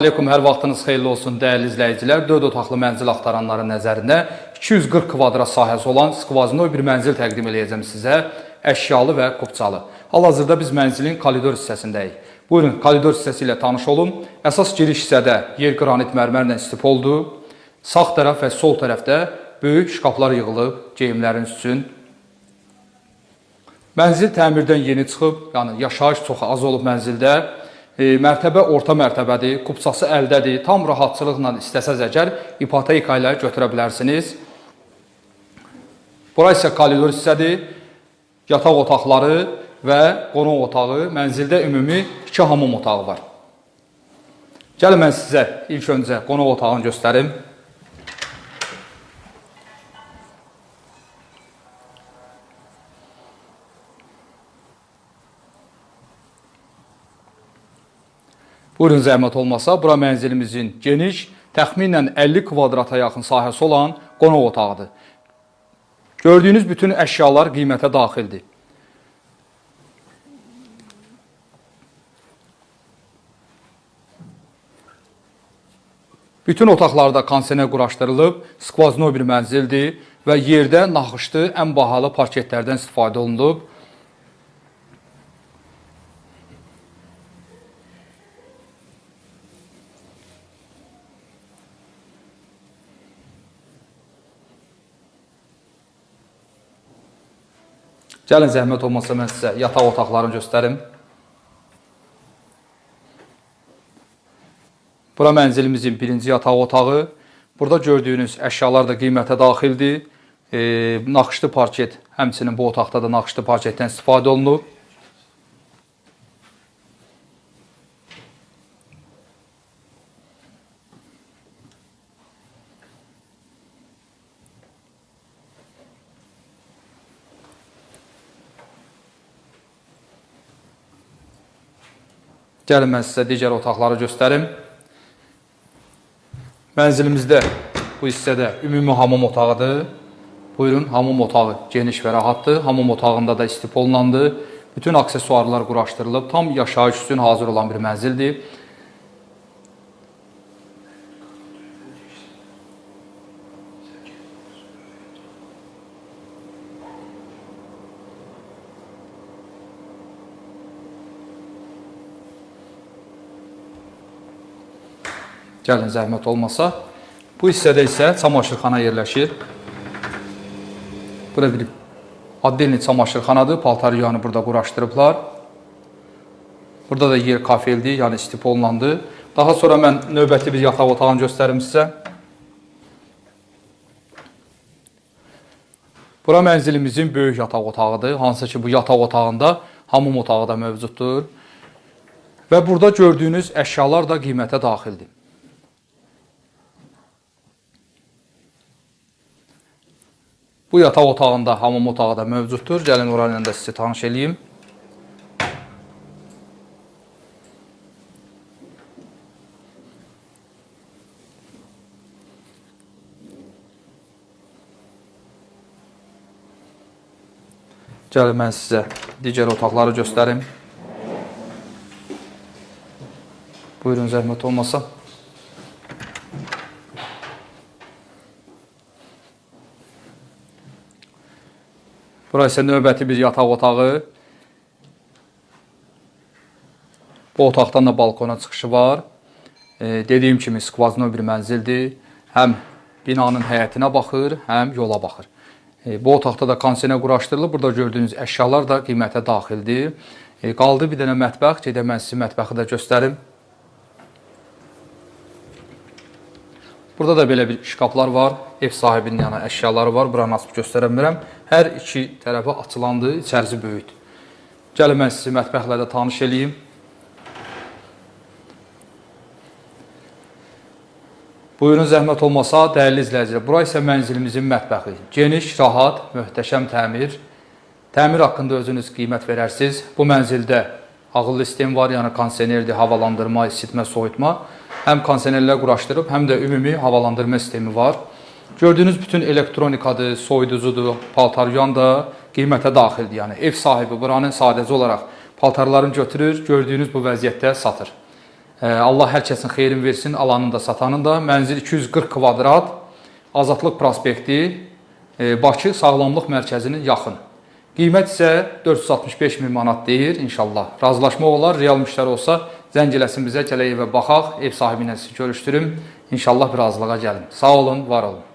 Aleyküm, hər vaxtınız xeyirli olsun dəyərli izləyicilər. 4 otaqlı mənzil axtaranların nəzərində 240 kvadrat sahəsi olan skvazinoy bir mənzil təqdim edəcəm sizə. Əşyalı və qubçalı. Hal-hazırda biz mənzilin koridor hissəsindəyik. Buyurun, koridor hissəsi ilə tanış olun. Əsas giriş hissədə yer qranit mərmərlə istif oldu. Sağ tərəf və sol tərəfdə böyük şkaflar yığılıb geyimləriniz üçün. Mənzil təmirdən yeni çıxıb, yəni yaşayış çox az olub mənzildə. E, mərtəbə orta mərtəbədir, kubçası əldədir. Tam rahatçılıqla istəsəz əgər ipoteka ilə götürə bilərsiniz. Bura isə koridor hissədir. Yataq otaqları və qonaq otağı, mənzildə ümumi 2 hamam otağı var. Gəlin mən sizə ilk öncə qonaq otağını göstərim. Buyurun zəhmət olmasa, bura mənzilimizin geniş, təxminən 50 kvadrata yaxın sahəsi olan qonaq otağıdır. Gördüyünüz bütün əşyalar qiymətə daxildir. Bütün otaqlarda kondisioner quraşdırılıb, skvazno bir mənzildir və yerdə naxışlı ən bahalı parketlərdən istifadə olunub. Gəlin zəhmət olmasa mən sizə yataq otaqlarını göstərim. Bura mənzilimizin birinci yataq otağı. Burada gördüyünüz əşyalar da qiymətə daxildir. E, naxışlı parket, həmçinin bu otaqda da naxışlı parketdən istifadə olunub. Gəlin mən sizə digər otaqları göstərim. Mənzilimizdə bu hissədə ümumi hamam otağıdır. Buyurun, hamam otağı geniş və rahatdır. Hamam otağında da istif olunandır. Bütün aksesuarlar quraşdırılıb, tam yaşayış üçün hazır olan bir mənzildir. Gəlin zəhmət olmasa. Bu hissədə isə çamaşırxana yerləşir. Burada bir addelni çamaşırxanadır. Paltar yığanı burada quraşdırıblar. Burada da yer kafeldir, yəni istif olunandır. Daha sonra mən növbəti bir yataq otağını göstərim sizə. Bura mənzilimizin böyük yataq otağıdır. Hansı ki bu yataq otağında hamam otağı da mövcuddur. Və burada gördüyünüz əşyalar da qiymətə daxildir. Bu yataq otağında hamam otağı da mövcuddur. Gəlin ora ilə də sizi tanış eləyim. Gəlin mən sizə digər otaqları göstərim. Buyurun zəhmət olmasa. Burası isə növbəti bir yataq otağı. Bu otaqdan da balkona çıxışı var. E, dediyim kimi skvazno bir mənzildir. Həm binanın həyətinə baxır, həm yola baxır. E, bu otaqda da kondisioner quraşdırılıb. Burada gördüyünüz əşyalar da qiymətə daxildir. E, qaldı bir dənə mətbəx. Gedə mən sizə mətbəxi də göstərim. Burada da belə bir şkaflar var. Ev sahibinin yana əşyaları var. Buranı açıb göstərə bilmirəm. Hər iki tərəfi açılandır, içərisi böyükdür. Gəlin mən sizi mətbəxlə də tanış eləyim. Buyurun zəhmət olmasa, dəyərli izləyicilər, bura isə mənzilimizin mətbəxi. Geniş, rahat, möhtəşəm təmir. Təmir haqqında özünüz qiymət verərsiniz. Bu mənzildə ağıllı sistem var, yəni kondisionerdir, havalandırma, isitmə, soyutma. Həm kondisionerlər quraşdırıb, həm də ümumi havalandırma sistemi var. Gördüyünüz bütün elektronikadır, soyuducudur, paltaryan da qiymətə daxildir. Yəni ev sahibi buranın sadəcə olaraq paltarlarını götürür, gördüyünüz bu vəziyyətdə satır. E, Allah hər kəsin xeyrin versin, alanın da, satanın da. Mənzil 240 kvadrat, Azadlıq prospekti, e, Bakı Sağlamlıq Mərkəzinin yaxın. Qiymət isə 465 min manat deyir inşallah. Razılaşma olar, real müştəri olsa zəng eləsin bizə, gələk evə baxaq, ev sahibi ilə sizi görüşdürüm. İnşallah bir razılığa gəlin. Sağ olun, var olun.